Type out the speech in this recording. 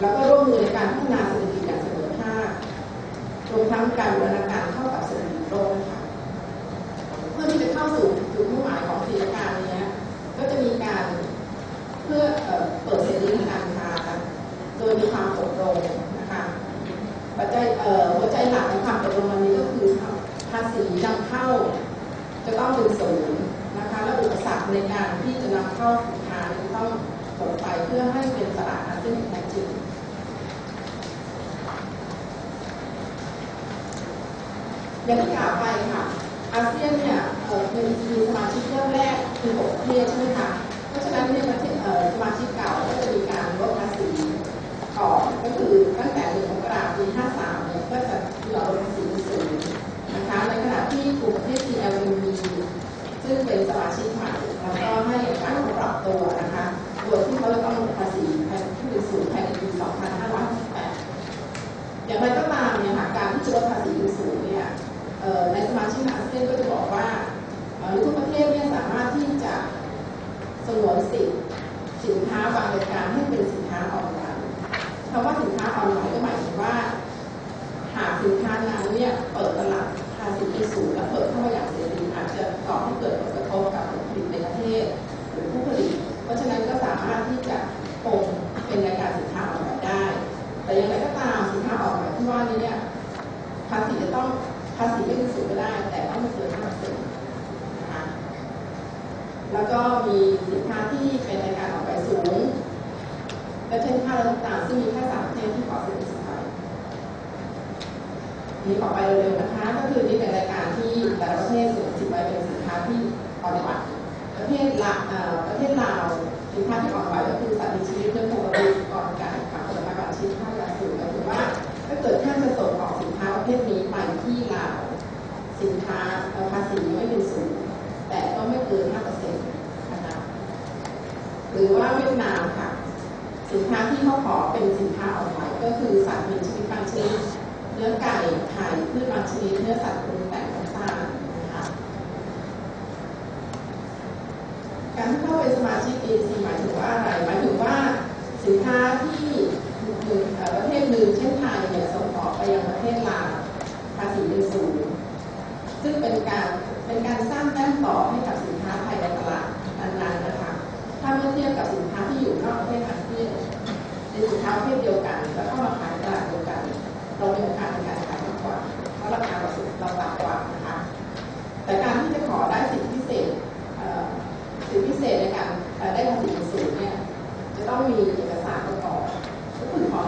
แล้วก็ร่วมมือในการพัฒนาเศรษฐกิจอย่างเสมอภาครวมทั้งการบรณาการเข้ากับเศรษฐกิจโลกค่ะเพื่อที่จะเข้าสู่จุดมุ่งหมายของสี่ปการนี้ก็จะมีการเพื่อเปิดเสรีทางการค้าโดยมีความตกลงนะคะปัจจัยหัวใจหลักของความตกลงอันนี้ก็คือภาษีนำเข้า จะต้องเป็นศูนย์นะคะและอุปสรรคในการที่จะนำเข้าสินค้าจะต้อง เพื่อให้เป็นตลาดอาเซียนอย่งแท้จริงอย่างที่กล่าวไปค่ะอาเซียนเนี่ยเป็นมีสมาชิกเริ่มแรกคือหกประเทศใช่ไหมคะเพราะฉะนั้นเนี่ยประเทศสมาชิกเก่าก็จะมีการลดภาษีก่อนก็คือตั้งแต่หนึ่งมกราคมปี53เนี่ยก็จะลดภาษีเป็นศูนย์นะคะในขณะที่กลุ่มประเทศ CLMV ซึ่งเป็นสมาชิกใหม่แล้วก็ให้การบตัวนะคะ โดยที่เขาจะต้องลดภาษีภายในที่เป็นศูนย์ภายในปี 2558 อย่างไรก็ตามเนี่ยค่ะการที่จะลดภาษีเป็นศูนย์เนี่ยในสมาชิกอาเซียนก็จะบอกว่าทุกประเทศเนี่ยสามารถที่จะสงวนสิทธิสินค้าบางรายการให้เป็นสินค้าออนไลน์คำว่าสินค้าออนไลน์ก็หมายถึงว่า หากสินค้านั้นเนี่ยเปิดตลาดภาษีเป็นศูนย์และเปิดเข้ามาอย่างเสรีอาจจะก่อให้เกิดผลกระทบกับ ก็ได้ แต่ต้องไม่เกินห้าเปอร์เซ็นต์นะคะแล้วก็มีสินค้าที่เป็นรายการออกไปสูงและเช่นค่าและต่างๆซึ่งมีแค่สามประเทศที่ขอสินค้านี้ขอไปเร็วๆนะคะ ก็คือนี่เป็นรายการที่แต่ละประเทศสงสิทธิ์ไว้เป็นสินค้าที่อ่อนไหวประเทศละเอ่อประเทศลาวสินค้าที่อ่อนไหวก็คือสัตว์มีชีวิตเรื่องโควิดก่อนการขับผลไม้บางชนิดค่ารสูงก็คือว่าถ้าเกิดท่านจะส่งออกสินค้าประเภทนี้ไปที่ลาว สินค้าภาษีไม่เป็นศูนย์แต่ก็ไม่เกิน5%นะคะหรือว่าเวียดนามค่ะ สินค้าที่เขาขอเป็นสินค้าออนไลน์ก็คือสัตว์มีชีวิตบางชนิดเนื้อไก่ไข่พืชบางชนิดเนื้อสัตว์ปรุงแต่งต่างๆนะคะการที่เข้าเป็นสมาชิก EC หมายถึงว่าอะไรหมายถึงว่าสินค้าที่หนึ่งเอ่อประเทศหนึ่งเช่นไทยเนี่ยส่งออกไปยังประเทศลาวภาษีเป็นศูนย์ ซึ่งเป็นการเป็นการสร้างแต้มต่อให้กับสินค้าภายในตลาดนั้นๆนะคะ ถ้าเมื่อเทียบกับสินค้าที่อยู่นอกประเทศอาเซียนเป็นสินค้าประเภทเดียวกัน แล้วก็มาขายตลาดเดียวกัน เรามีโอกาสในการขายมากกว่าเพราะราคาเราสูงเราต่ำกว่านะคะแต่การที่จะขอได้สิทธิพิเศษสิทธิพิเศษในการได้ภาษีสูงเนี่ยจะต้องมีเอกสารประกอบก็คือขอ